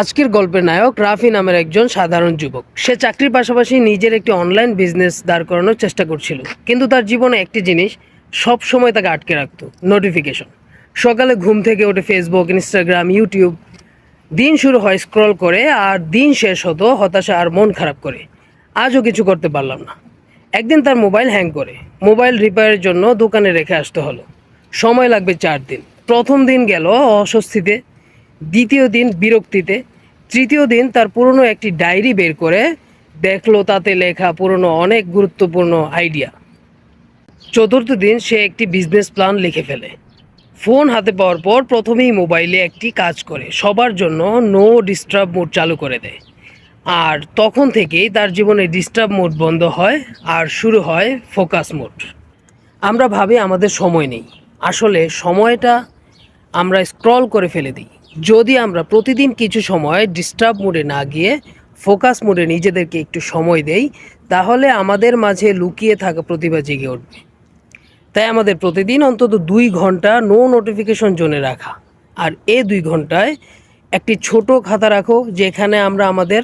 আজকের গল্পের নায়ক রাফি নামের একজন সাধারণ যুবক। সে চাকরির পাশাপাশি নিজের একটি অনলাইন বিজনেস দাঁড় করানোর চেষ্টা করছিল। কিন্তু তার জীবনে একটি জিনিস সব সময় তাকে আটকে রাখত নোটিফিকেশন সকালে ঘুম থেকে ওঠে ফেসবুক ইনস্টাগ্রাম ইউটিউব দিন শুরু হয় স্ক্রল করে আর দিন শেষ হতো হতাশা আর মন খারাপ করে। আজও কিছু করতে পারলাম না। একদিন তার মোবাইল হ্যাং করে। মোবাইল রিপেয়ারের জন্য দোকানে রেখে আসতে হলো। সময় লাগবে চার দিন। প্রথম দিন গেল অস্বস্তিতে। দ্বিতীয় দিন বিরক্তিতে, তৃতীয় দিন তার পুরনো একটি ডায়েরি বের করে দেখল তাতে লেখা পুরনো অনেক গুরুত্বপূর্ণ আইডিয়া। চতুর্থ দিন সে একটি বিজনেস প্ল্যান লিখে ফেলে। ফোন হাতে পাওয়ার পর প্রথমেই মোবাইলে একটি কাজ করে, সবার জন্য নো ডিস্টার্ব মোড চালু করে দেয়। আর তখন থেকেই তার জীবনে ডিস্টার্ব মোড বন্ধ হয় আর শুরু হয় ফোকাস মোড। আমরা ভাবি আমাদের সময় নেই। আসলে সময়টা আমরা স্ক্রল করে ফেলে দিই। যদি আমরা প্রতিদিন কিছু সময় ডিস্টার্ব মোডে না গিয়ে ফোকাস মোডে নিজেদেরকে একটু সময় দেই, তাহলে আমাদের মাঝে লুকিয়ে থাকা প্রতিভা জেগে উঠবে। তাই আমাদের প্রতিদিন অন্তত দুই ঘণ্টা নো নোটিফিকেশন জোনে রাখা। আর এই দুই ঘন্টায় একটি ছোট খাতা রাখো, যেখানে আমরা আমাদের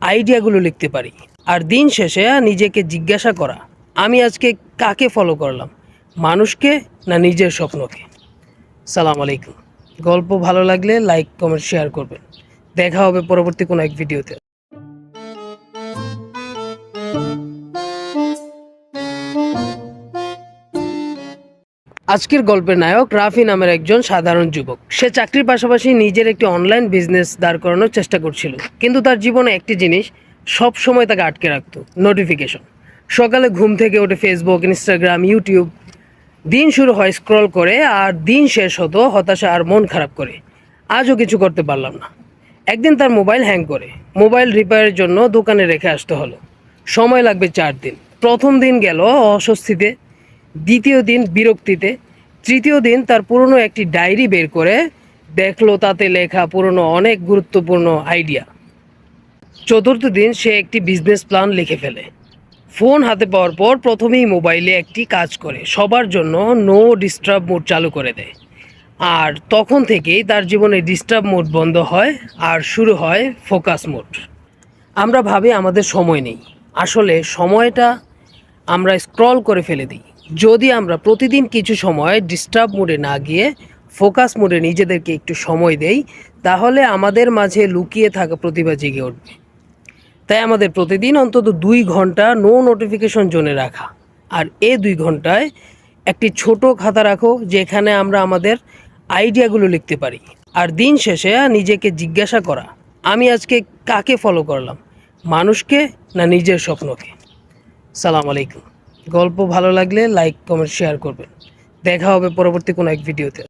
আইডিয়াগুলো লিখতে পারি। আর দিন শেষে নিজেকে জিজ্ঞাসা করা, আমি আজকে কাকে ফলো করলাম? মানুষকে না নিজের স্বপ্নকে? সালাম আলাইকুম। গল্প ভালো লাগলে লাইক, কমেন্ট, শেয়ার করবেন। দেখা হবে পরবর্তী কোনো এক ভিডিওতে। আজকের গল্পের নায়ক রাফি নামের একজন সাধারণ যুবক। সে চাকরির পাশাপাশি নিজের একটি অনলাইন বিজনেস দাঁড় করানোর চেষ্টা করছিল। কিন্তু তার জীবনে একটি জিনিস সব সময় তাকে আটকে রাখতো নোটিফিকেশন সকালে ঘুম থেকে ওঠে ফেসবুক ইনস্টাগ্রাম ইউটিউব দিন শুরু হয় স্ক্রল করে আর দিন শেষ হতো হতাশা আর মন খারাপ করে। আজও কিছু করতে পারলাম না। একদিন তার মোবাইল হ্যাং করে। মোবাইল রিপেয়ারের জন্য দোকানে রেখে আসতে হলো। সময় লাগবে চার দিন। প্রথম দিন গেল অস্বস্তিতে, দ্বিতীয় দিন বিরক্তিতে, তৃতীয় দিন তার পুরনো একটি ডায়েরি বের করে দেখল তাতে লেখা পুরনো অনেক গুরুত্বপূর্ণ আইডিয়া চতুর্থ দিন সে একটি বিজনেস প্ল্যান লিখে ফেলে। ফোন হাতে পাওয়ার পর প্রথমেই মোবাইলে একটি কাজ করে, সবার জন্য নো ডিস্টার্ব মোড চালু করে দেয়। আর তখন থেকেই তার জীবনে ডিস্টার্ব মোড বন্ধ হয় আর শুরু হয় ফোকাস মোড আমরা ভাবি আমাদের সময় নেই। আসলে সময়টা আমরা স্ক্রল করে ফেলে দিই। যদি আমরা প্রতিদিন কিছু সময় ডিস্টার্ব মোডে না গিয়ে ফোকাস মোডে নিজেদেরকে একটু সময় দেই, তাহলে আমাদের মাঝে লুকিয়ে থাকা প্রতিভা জেগে উঠবে। তাই আমাদের প্রতিদিন অন্তত দুই ঘণ্টা নো নোটিফিকেশন জোনে রাখা। আর এই দুই ঘন্টায় একটি ছোট খাতা রাখো, যেখানে আমরা আমাদের আইডিয়াগুলো লিখতে পারি। আর দিন শেষে নিজেকে জিজ্ঞাসা করা, আমি আজকে কাকে ফলো করলাম? মানুষকে না নিজের স্বপ্নকে? সালাম আলাইকুম। গল্প ভালো লাগলে লাইক কমেন্ট শেয়ার করবেন। দেখা হবে পরবর্তী কোনো এক ভিডিওতে